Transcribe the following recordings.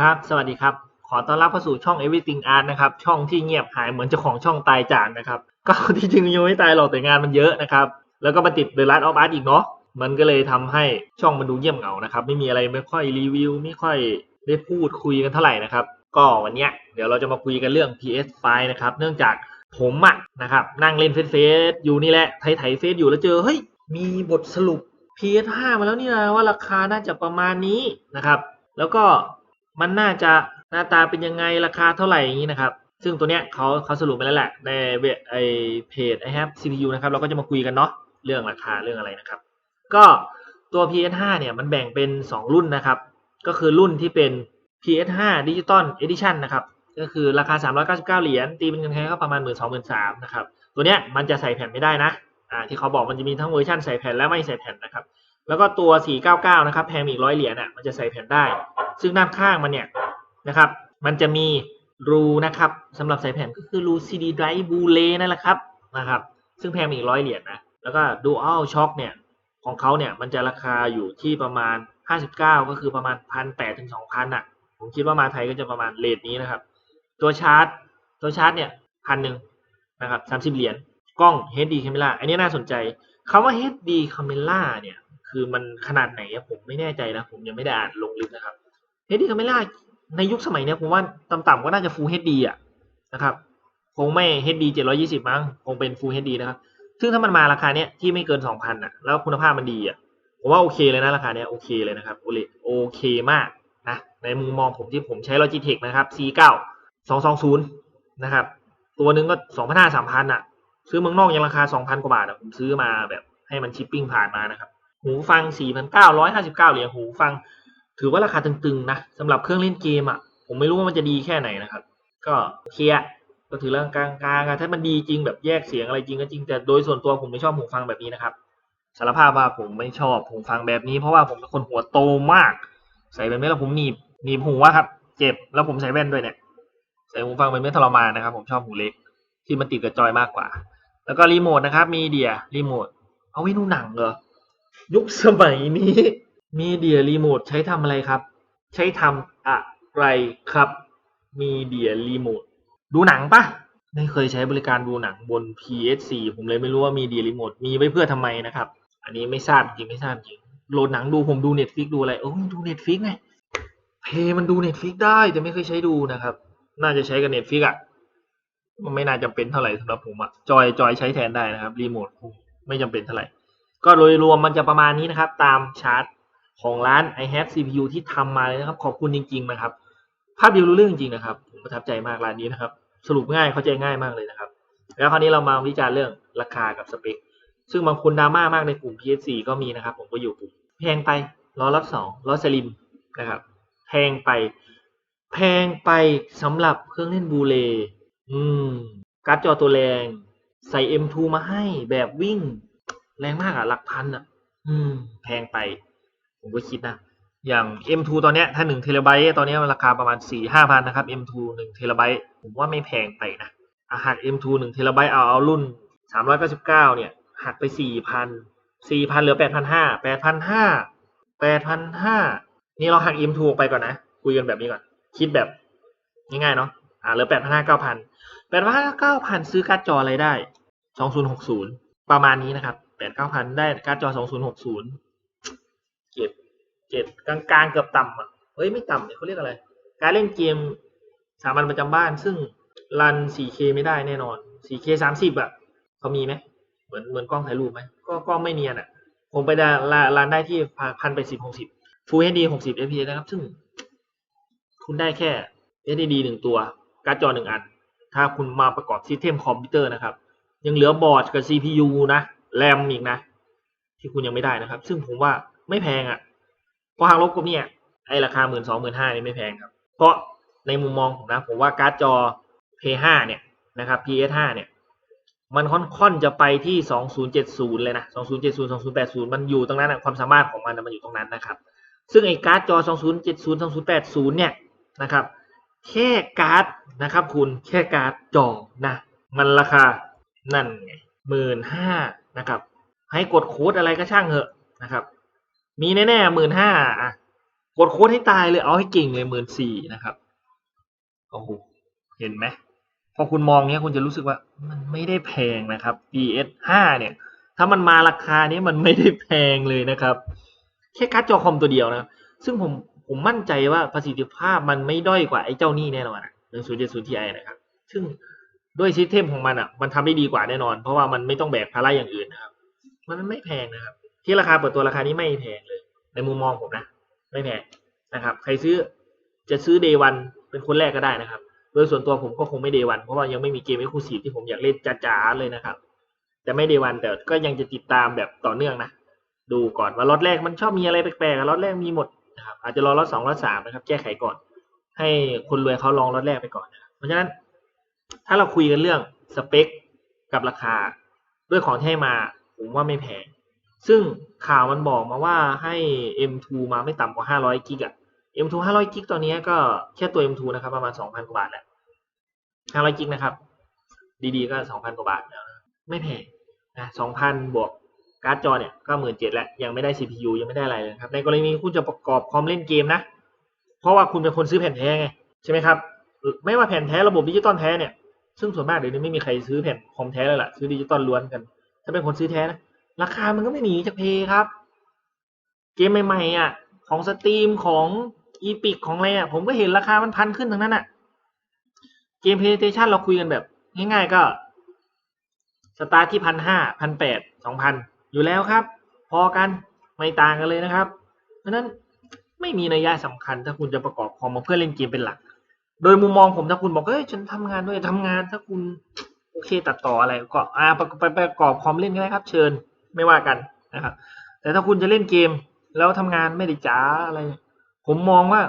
ครับ สวัสดีครับ ขอต้อนรับเข้าสู่ช่อง Everything Art นะครับ ช่องที่เงียบหายเหมือนเจ้าของช่องตายจากนะครับ ก็ที่จริงยังไม่ตายหรอกแต่งานมันเยอะนะครับ แล้วก็มาติด The Last of Us อีกเนาะ มันก็เลยทำให้ช่องมันดูเงียบเหงานะครับ ไม่มีอะไรไม่ค่อยรีวิว ไม่ค่อยได้พูดคุยกันเท่าไหร่นะครับ ก็วันเนี้ยเดี๋ยวเราจะมาคุยกันเรื่อง PS5 นะครับ เนื่องจากผมอะนะครับ นั่งเล่นเฟซเฟซอยู่นี่แหละไถไถเฟซอยู่แล้วเจอ เฮ้ย มีบทสรุป PS5 มาแล้วนี่นะว่าราคาน่าจะประมาณนี้นะครับ แล้วก็ มันน่าจะหน้าตาเป็นยังไงราคาเท่าไหร่อย่างนี้นะครับ ซึ่งตัวเนี้ยเขาเขาสรุปไปแล้วแหละในเว็บไอเพจ i have CPU นะครับเราก็จะมาคุยกันเนาะเรื่องราคาเรื่องอะไรนะครับ ก็ตัว PS5 เนี่ยมันแบ่งเป็น 2 รุ่นนะครับ ก็คือรุ่นที่เป็น PS5 Digital Edition นะครับก็คือราคา 399 เหรียญตีเป็นเงินไทยก็ประมาณ 1 2 3 0 0 0นะครับตัวเนี้ยมันจะใส่แผ่นไม่ได้นะอ่าที่เขาบอกมันจะมีทั้งเวอร์ชันใส่แผ่นและไม่ใส่แผ่นนะครับ แล้วก็ตัว 499 นะครับแพงอีกร้อยเหรียญอะมันจะใส่แผ่นได้ ซึ่งด้านข้างมันเนี่ยนะครับ มันจะมีรูนะครับสำหรับใส่แผ่นก็คือรู CD drive Blu-ray นั่นแหละครับนะครับ ซึ่งแพงอีกร้อยเหรียญนะแล้วก็ Dual Shock เนี่ยของเขาเนี่ยมันจะราคาอยู่ที่ประมาณ 59 ก็คือประมาณ1,800ถึง2,000อะผมคิดว่ามาไทยก็จะประมาณเลทนี้นะครับ ตัวชาร์จ ตัวชาร์จเนี่ยพันหนึ่งนะครับสามสิบเหรียญกล้อง HD Camera อันนี้น่าสนใจคำว่า HD Camera เนี่ย คือมันขนาดไหนอะผมไม่แน่ใจนะ ผมยังไม่ได้อ่านลงลึกนะครับ HD Camera ในยุคสมัยเนี้ยผมว่าต่ำๆก็น่าจะ Full HD อะนะครับคงไม่ HD 720 มั้งคงเป็น Full HD นะครับ ซึ่งถ้ามันมาราคาเนี้ยที่ไม่เกิน 2,000อะแล้วคุณภาพมันดีอะผมว่าโอเคเลยนะราคาเนี้ยโอเคเลยนะครับโอเลโอเคมากนะในมุมมองผมที่ผมใช้ Logitech นะครับ C9 220 นะครับ ตัวนึงก็2,500 3,000อะซื้อเมืองนอกยังราคา 2,000 กว่าบาทอะผมซื้อมาแบบให้มันชิปปิ้งผ่านมานะครับ หูฟัง 4,959 เหรียญหูฟัง ถือว่าราคาตึงๆนะสำหรับเครื่องเล่นเกมอะ ผมไม่รู้ว่ามันจะดีแค่ไหนนะครับ ก็เคอะก็ถือเรื่องกลางๆอะถ้ามันดีจริงแบบแยกเสียงอะไรจริงก็จริงแต่โดยส่วนตัวผมไม่ชอบหูฟังแบบนี้นะครับสารภาพว่าผมไม่ชอบหูฟังแบบนี้เพราะว่าผมเป็นคนหัวโตมาก ใส่แบบนี้แล้วผมหนีบหนีบหูอะครับ เจ็บแล้วผมใส่แว่นด้วยเนี่ยใส่หูฟังเป็นไม่ทรมานนะครับ ผมชอบหูเล็กที่มันติดกับจอยมากกว่า แล้วก็รีโมทนะครับมีเดียรีโมทเอาไว้ดูหนังเหรอ ยุคสมัยนี้มีเดียรีโมทใช้ทำอะไรครับ ใช้ทำอะไรครับ มีเดียรีโมทดูหนังปะไม่เคยใช้บริการดูหนังบน PS4 ผมเลยไม่รู้ว่ามีเดียรีโมทมีไว้เพื่อทำไมนะครับ อันนี้ไม่ทราบจริงไม่ทราบจริงโหลดหนังดูผมดู Netflix ดูอะไรโอ้ดู Netflix ไงเพย์มันดู Netflix ได้แต่ไม่เคยใช้ดูนะครับ น่าจะใช้กับ Netflix อะมันไม่น่าจำเป็นเท่าไหร่สำหรับผมอะจอยจอยใช้แทนได้นะครับ รีโมทไม่จำเป็นเท่าไหร่ ก็โดยรวมมันจะประมาณนี้นะครับ ตามชาร์ตของร้าน i have CPU ที่ทำมาเลยนะครับ ขอบคุณจริง ๆ นะครับ ภาพเดียวรู้เรื่องจริงนะครับผมประทับใจมากร้านนี้นะครับ สรุปง่ายเข้าใจง่ายมากเลยนะครับ แล้วคราวนี้เรามาวิจารณ์เรื่องราคากับสเปค ซึ่งบางคนดราม่ามากในกลุ่ม PS4 ก็มีนะครับ ผมก็อยู่กลุ่มแพงไปล้อรถสองล้อสลิมนะครับ แพงไป แพงไปสำหรับเครื่องเล่นบูเลอืมการ์ดจอตัวแรง ใส่ M2 มาให้แบบวิ่ง แรงมากอะหลักพันอะอืม แพงไป ผมก็คิดนะ อย่าง M2 ตอนเนี้ยถ้า1เทราไบต์ตอนนี้มันราคาประมาณ 4 5พันนะครับ M2 1เทราไบต์ผมว่าไม่แพงไปนะอาหัก M2 1เทราไบต์เอาเอารุ่น 399 เนี่ย หักไป 4,000 4,000เหลือ 8,500 8,500 8,500 นี่เราหัก M2 ออกไปก่อนนะ คุยกันแบบนี้ก่อน คิดแบบง่ายๆเนาะอ่าเหลือ 8,500 9,000 8,500 9,000 ซื้อการ์ดจออะไรได้ 2060 ประมาณนี้นะครับ 8 9,000ได้การ์ดจอ2060เก็บเจ็ดกลางๆเกือบต่ำอะเฮ้ยไม่ต่ำเนี่ยเขาเรียกอะไร การเล่นเกมสามัญประจำบ้าน ซึ่งรัน 4K ไม่ได้แน่นอน 4K 30อะเขามีไหมเหมือนเหมือนกล้องถ่ายรูปไหมก็ก็ไม่เนียนอะผมไปได้รันได้ที่พันไปสิบหกสิบ Full HD 60 fps นะครับ ซึ่งคุณได้แค่ SSD หนึ่งตัว การ์ดจอหนึ่งอัน ถ้าคุณมาประกอบซิสเต็มคอมพิวเตอร์นะครับ ยังเหลือบอร์ดกับ CPU นะ แรมอีกนะ ที่คุณยังไม่ได้นะครับ ซึ่งผมว่าไม่แพงอะ่ะพราะหากลบกับเนี่ยไอราคาหมื่นสองหมื่นห้านี่ไม่แพงครับ เพราะในมุมมองผมนะ ผมว่าการ์ดจอ P5 เนี่ยนะครับ PS5 เนี่ย มันค่อนๆจะไปที่ 2070 เลยนะ 2070 2080 มันอยู่ตรงนั้นนะความสามารถของมันมันอยู่ตรงนั้นนะครับ ซึ่งไอ้การ์ดจอ 2070 2080 เนี่ยนะครับ แค่การ์ดนะครับคุณแค่การ์ดจอนะ มันราคานั่นไงหมื่นห้า นะครับ ให้กดโค้ดอะไรก็ช่างเถอะนะครับ มีแน่ๆหมื่นห้าอะกดโค้ดให้ตายเลยเอาให้เก่งเลยหมื่นสี่นะครับโอ้โหเห็นไหมพอคุณมองเนี้ยคุณจะรู้สึกว่ามันไม่ได้แพงนะครับ PS 5เนี่ย ถ้ามันมาราคานี้มันไม่ได้แพงเลยนะครับ แค่การ์ดจอคอมตัวเดียวนะ ซึ่งผมผมมั่นใจว่าประสิทธิภาพมันไม่ด้อยกว่าไอ้เจ้านี่แน่นอนอะ1070 Ti นะครับ ซึ่ง ด้วยซิสเต็มของมันอะ มันทำได้ดีกว่าแน่นอน เพราะว่ามันไม่ต้องแบกภาระอย่างอื่นนะครับ มันไม่แพงนะครับ ที่ราคาเปิดตัวราคานี้ไม่แพงเลย ในมุมมองผมนะ ไม่แพงนะครับ ใครซื้อจะซื้อเดวันเป็นคนแรกก็ได้นะครับ โดยส่วนตัวผมก็คงไม่เดวันเพราะว่ายังไม่มีเกมเอ็กซ์คลูซีฟที่ผมอยากเล่นจ๋าๆเลยนะครับ แต่ไม่เดวันแต่ก็ยังจะติดตามแบบต่อเนื่องนะ ดูก่อนว่าล็อตแรกมันชอบมีอะไรแปลกๆล็อตแรกมีหมดนะครับ อาจจะรอล็อตสองล็อตสามนะครับ แก้ไขก่อน ให้คนรวยเขาลองล็อตแรกไปก่อนนะเพราะฉะนั้น ถ้าเราคุยกันเรื่องสเปคกับราคาด้วยของที่ให้มา ผมว่าไม่แพง ซึ่งข่าวมันบอกมาว่าให้ M2 มาไม่ต่ำกว่า 500 กิกอะ M2 500 กิกตอนนี้ก็แค่ตัว M2 นะครับ ประมาณ 2,000 กว่าบาทแหละ 500 กิกนะครับ ดีๆ ก็ 2,000 กว่าบาทแล้วนะไม่แพงนะ2,000 บวกการ์ดจอเนี่ยก็17,000แล้ว ยังไม่ได้ CPU ยังไม่ได้อะไรเลยครับ ในกรณีคุณจะประกอบคอมเล่นเกมนะ เพราะว่าคุณเป็นคนซื้อแผ่นแท้ไง ใช่ไหมครับ ไม่ว่าแผ่นแท้ระบบดิจิตอลแท้เนี่ย ซึ่งส่วนมากเดี๋ยวนี้ไม่มีใครซื้อแผ่นคอมแท้แล้วล่ะ ซื้อดิจิตอลล้วนกัน ถ้าเป็นคนซื้อแท้นะราคามันก็ไม่หนีจากเพย์ครับ เกมใหม่ๆอะ ของสตรีมของอีพิกของอะไรอะ ผมก็เห็นราคามันพันขึ้นทั้งนั้นอะ เกมเพย์สเตชันเราคุยกันแบบ ง่ายๆก็ สตาร์ทที่พันห้าพันแปดสองพันอยู่แล้วครับ พอกันไม่ต่างกันเลยนะครับ เพราะนั้นไม่มีนัยยะสำคัญถ้าคุณจะประกอบคอมมาเพื่อเล่นเกมเป็นหลัก โดยมุมมองผมถ้าคุณบอกเฮ้ยฉันทำงานด้วยทำงานถ้าคุณโอเคตัดต่ออะไรก็อ่าไปไปประกอบคอมเล่นก็ได้ครับ เชิญไม่ว่ากันนะครับ แต่ถ้าคุณจะเล่นเกม แล้วทำงานไม่ได้จ้าอะไร ผมมองว่า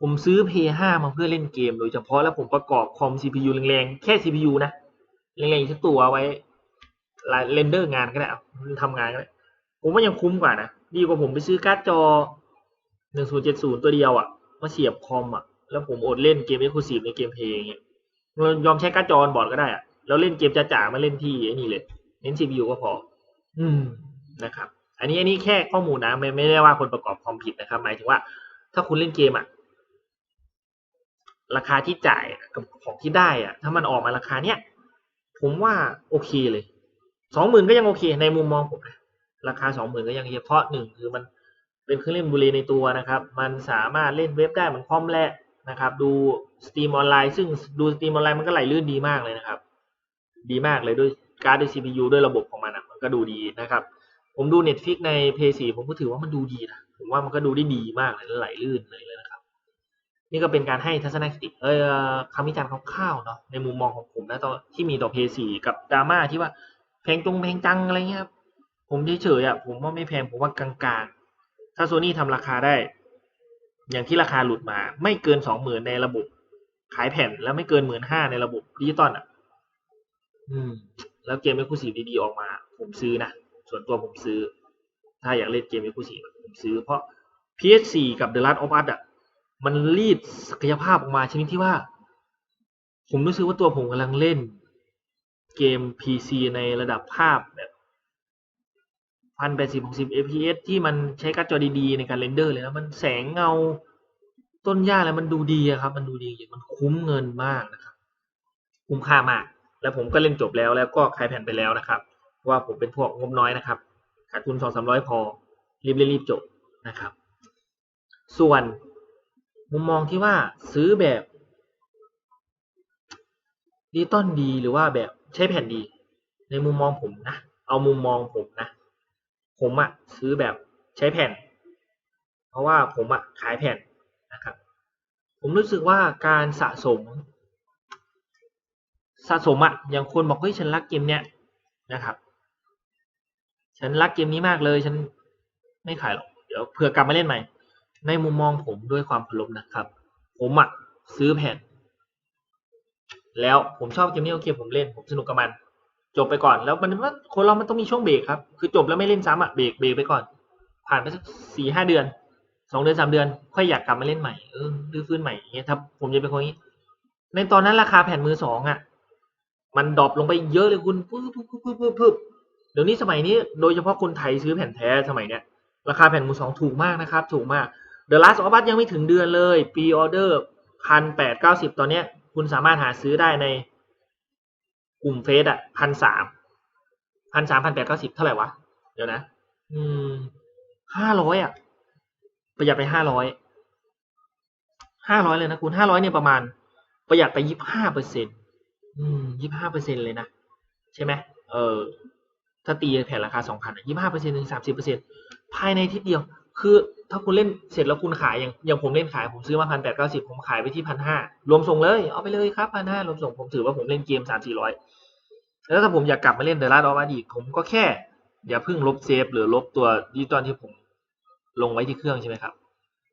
ผมซื้อ P5 มาเพื่อเล่นเกมโดยเฉพาะแล้วผมประกอบคอม CPU แรงๆ แค่ CPU นะแรงๆสักตัวเอาไว้เรนเดอร์งานก็ได้ทำงานก็ได้ผมว่ายังคุ้มกว่านะ ดีกว่าผมไปซื้อการ์ดจอ 1070 ตัวเดียวอะมาเสียบคอมอะ แล้วผมอดเล่นเกม Exclusive ในเกมเพลย์อย่างเงี้ยเรายอมใช้การ์ดจอบอร์ดก็ได้อะแล้วเล่นเกมจ๋าๆมาเล่นที่ไอ้นี่เลย เน้น CPU ก็พอ อืมนะครับ อันนี้อันนี้แค่ข้อมูลนะไม่ไม่ได้ว่าคนประกอบคอมผิดนะครับ หมายถึงว่า ถ้าคุณเล่นเกมอะราคาที่จ่ายกับของที่ได้อะถ้ามันออกมาราคาเนี้ยผมว่าโอเคเลยสองหมื่นก็ยังโอเค ในมุมมองผมนะราคาสองหมื่นก็ยังโอเคเพราะหนึ่งคือมันเป็นเครื่องเล่นบุรีในตัวนะครับ มันสามารถเล่นเว็บได้เหมือนคอมแหละ นะครับ ดูสตรีมออนไลน์ซึ่งดูสตรีมออนไลน์มันก็ไหลลื่นดีมากเลยนะครับ ดีมากเลยด้วยการ์ดด้วย CPU ด้วยระบบของมันอะมันก็ดูดีนะครับ ผมดู Netflix ใน PS4 ผมก็ถือว่ามันดูดีนะผมว่ามันก็ดูได้ดีมากเลยไหลลื่นเลยเลยนะครับ นี่ก็เป็นการให้ทัศนคติเออคำวิจารณ์คร่าวๆเนาะในมุมมองของผมนะตอนที่มีต่อ PS4 กับดราม่าที่ว่าแพงจงแพงจังอะไรเงี้ยครับผมเฉยๆอะผมว่าไม่แพงผมว่ากลางๆ ถ้าโซนี่ทำราคาได้ อย่างที่ราคาหลุดมา ไม่เกินสองหมื่นในระบบ ขายแผ่นแล้วไม่เกินหมื่นห้าในระบบดิจิตอลอะ อืม แล้วเกมเอ็กซ์คลูซีฟดีๆออกมา ผมซื้อนะ ส่วนตัวผมซื้อ ถ้าอยากเล่นเกมเอ็กซ์คลูซีฟผมซื้อ เพราะ PS4 กับ The Last of Us อะ มันรีดศักยภาพออกมาชนิดที่ว่า ผมรู้สึกว่าตัวผมกำลังเล่น เกม PC ในระดับภาพ พันแปดสิบหกสิบ fps ที่มันใช้การ์ดจอดีๆในการเรนเดอร์เลยนะมันแสงเงาต้นหญ้าอะไรมันดูดีครับ มันดูดีมันคุ้มเงินมากนะครับ คุ้มค่ามาก แล้วผมก็เล่นจบแล้วแล้วก็ขายแผ่นไปแล้วนะครับ ว่าผมเป็นพวกงบน้อยนะครับขาดทุนสองสามร้อยพอรีบเล่นรีบจบนะครับ ส่วนมุมมองที่ว่าซื้อแบบดิจิตอลดีหรือว่าแบบใช้แผ่นดี ในมุมมองผมนะ เอามุมมองผมนะ ผมอะซื้อแบบใช้แผ่น เพราะว่าผมอะขายแผ่นนะครับ ผมรู้สึกว่าการสะสม สะสมอะอย่างคนบอกเฮ้ยฉันรักเกมเนี้ยนะครับ ฉันรักเกมนี้มากเลยฉันไม่ขายหรอกเดี๋ยวเผื่อกลับมาเล่นใหม่ ในมุมมองผมด้วยความเคารพนะครับ ผมอะซื้อแผ่น แล้วผมชอบเกมนี้โอเคผมเล่น ผมสนุกกับมัน จบไปก่อนแล้วมันว่าคนเรามันต้องมีช่วงเบรกครับ คือจบแล้วไม่เล่นซ้ำอะเบรกเบรกไปก่อน ผ่านไปสักสี่ห้าเดือนสองเดือนสามเดือน ค่อยอยากกลับมาเล่นใหม่เออรื้อฟื้นใหม่อย่างเงี้ยถ้าผมจะเป็นคนนี้ ในตอนนั้นราคาแผ่นมือสองอะมันดรอปลงไปเยอะเลยคุณปึ๊บปึ๊บปึ๊บปึ๊บปึ๊บเดี๋ยวนี้สมัยนี้โดยเฉพาะคนไทยซื้อแผ่นแท้สมัยเนี้ยราคาแผ่นมือสองถูกมากนะครับ ถูกมาก The Last of Us ยังไม่ถึงเดือนเลยปีออเดอร์พันแปดเก้าสิบตอนเนี้ย คุณสามารถหาซื้อได้ใน กลุ่มเฟซอะพันสามพันสามพันแปดเก้าสิบเท่าไหร่วะ เดี๋ยวนะ อืมห้าร้อยอะ ประหยัดไปห้าร้อยห้าร้อยเลยนะคุณห้าร้อยเนี่ยประมาณ ประหยัดไปยี่ห้าเปอร์เซ็นอืมยี่ห้าเปอร์เซ็นต์เลยนะ ใช่ไหมเออถ้าตีแผ่นราคาสองพันยี่ห้าเปอร์เซ็นต์ถึงสามสิบเปอร์เซ็นต์ภายในทิตย์เดียว คือ ถ้าคุณเล่นเสร็จแล้วคุณขายอย่างอย่างผมเล่นขายผมซื้อมาพันแปดเก้าสิบผมขายไปที่พันห้ารวมส่งเลยเอาไปเลยครับพันห้ารวมส่งผมถือว่าผมเล่นเกมสามสี่ร้อยแล้วถ้าผมอยากกลับมาเล่นเดอะลาดออฟอีกผมก็แค่ อย่าเพิ่งลบเซฟหรือลบตัวดิจิตอลที่ผมลงไว้ที่เครื่องใช่ไหมครับ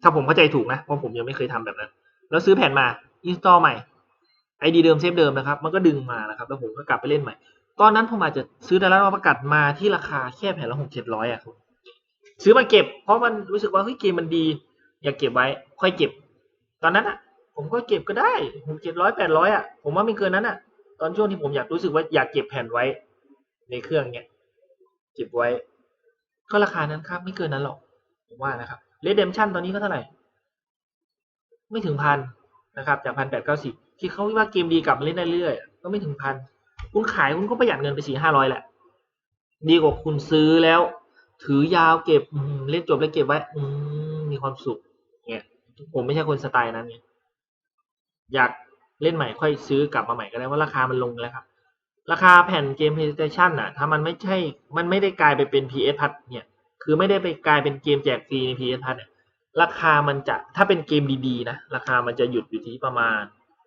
ถ้าผมเข้าใจถูกนะเพราะผมยังไม่เคยทำแบบนั้น แล้วซื้อแผ่นมาอินสตอลใหม่ไอดีเดิมเซฟเดิมนะครับ มันก็ดึงมานะครับ แล้วผมก็กลับไปเล่นใหม่ ตอนนั้นผมอาจจะซื้อดาราประกาศมาที่ราคาแค่แผ่นละหกเจ็ดร้อยอะครับ ซื้อมาเก็บ เพราะมันรู้สึกว่าเฮ้ยเกมมันดี อยากเก็บไว้ ค่อยเก็บ ตอนนั้นอะ ผมก็เก็บก็ได้หกเจ็ดร้อยแปดร้อยอะผมว่าไม่เกินนั้นอะ ตอนช่วงที่ผมอยากรู้สึกว่าอยากเก็บแผ่นไว้ ในเครื่องเนี้ยเก็บไว้ ก็ราคานั้นครับ ไม่เกินนั้นหรอก ผมว่านะครับเรดเดมชั่นตอนนี้ก็เท่าไหร่ ไม่ถึงพันนะครับ จากพันแปดเก้าสิบที่เขาว่าเกมดีกลับมาเล่นได้เรื่อยก็ไม่ถึงพันคุณขายคุณก็ประหยัดเงินไปสี่ห้าร้อยแหละ ดีกว่าคุณซื้อแล้ว ถือยาวเก็บเล่นจบแล้วเก็บไว้มีความสุขเนี่ยผมไม่ใช่คนสไตล์นั้นไงอยากเล่นใหม่ค่อยซื้อกลับมาใหม่ก็ได้ว่าราคามันลงแล้วครับ ราคาแผ่นเกม PlayStation น่ะ ถ้ามันไม่ใช่ มันไม่ได้กลายไปเป็น PS พัทเนี่ย คือไม่ได้ไปกลายเป็นเกมแจกฟรีใน PS พัทเนี่ยราคามันจะถ้าเป็นเกมดีๆนะราคามันจะหยุดอยู่ที่ประมาณ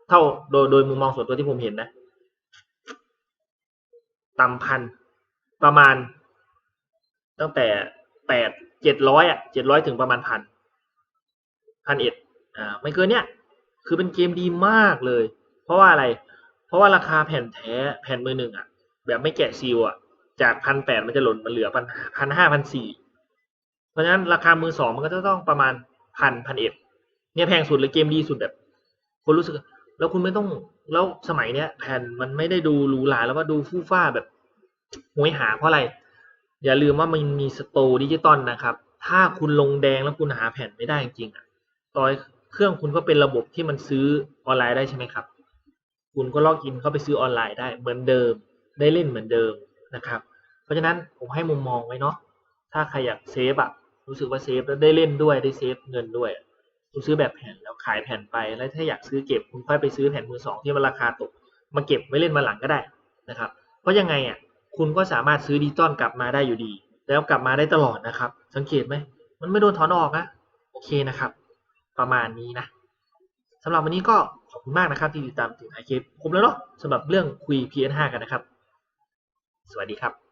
เท่าโดยโดยมุมมองส่วนตัวที่ผมเห็นนะต่ำพันประมาณ ตั้งแต่แปดเจ็ดร้อยอะเจ็ดร้อยถึงประมาณพันพันเอ็ดอ่าไม่เกินเนี้ยคือเป็นเกมดีมากเลย เพราะว่าอะไร เพราะว่าราคาแผ่นแท้แผ่นมือหนึ่งอะ แบบไม่แกะซีลอะ จากพันแปดมันจะหล่นมาเหลือพันพันห้าพันสี่เพราะฉะนั้นราคามือสองมันก็จะต้องประมาณพันพันเอ็ดเนี่ยแพงสุดเลยเกมดีสุดแบบ คนรู้สึก แล้วคุณไม่ต้องแล้วสมัยเนี้ย แผ่นมันไม่ได้ดูหรูหราแล้วว่าดูฟู่ฟ้าแบบหวยหาเพราะอะไร อย่าลืมว่ามันมีสโตร์ดิจิตอลนะครับ ถ้าคุณลงแดงแล้วคุณหาแผ่นไม่ได้จริงๆอะต่อยเครื่องคุณก็เป็นระบบที่มันซื้อออนไลน์ได้ใช่ไหมครับ คุณก็ล็อกอินเข้าไปซื้อออนไลน์ได้เหมือนเดิม ได้เล่นเหมือนเดิมนะครับ เพราะฉะนั้นผมให้มุมมองไว้เนาะ ถ้าใครอยากเซฟอะรู้สึกว่าเซฟแล้วได้เล่นด้วยได้เซฟเงินด้วย คุณซื้อแบบแผ่นแล้วขายแผ่นไป แล้วถ้าอยากซื้อเก็บคุณค่อยไปซื้อแผ่นมือสองที่มันราคาตก มาเก็บไว้เล่นมาหลังก็ได้นะครับ เพราะยังไงอะ คุณก็สามารถซื้อดิจิตอลกลับมาได้อยู่ดี แล้วกลับมาได้ตลอดนะครับ สังเกตไหมมันไม่โดนถอนออกนะโอเคนะครับ ประมาณนี้นะสำหรับวันนี้ก็ขอบคุณมากนะครับ ที่ติดตามถึงไอเคผมแล้วเนาะสำหรับเรื่องคุย PS5 กันนะครับ สวัสดีครับ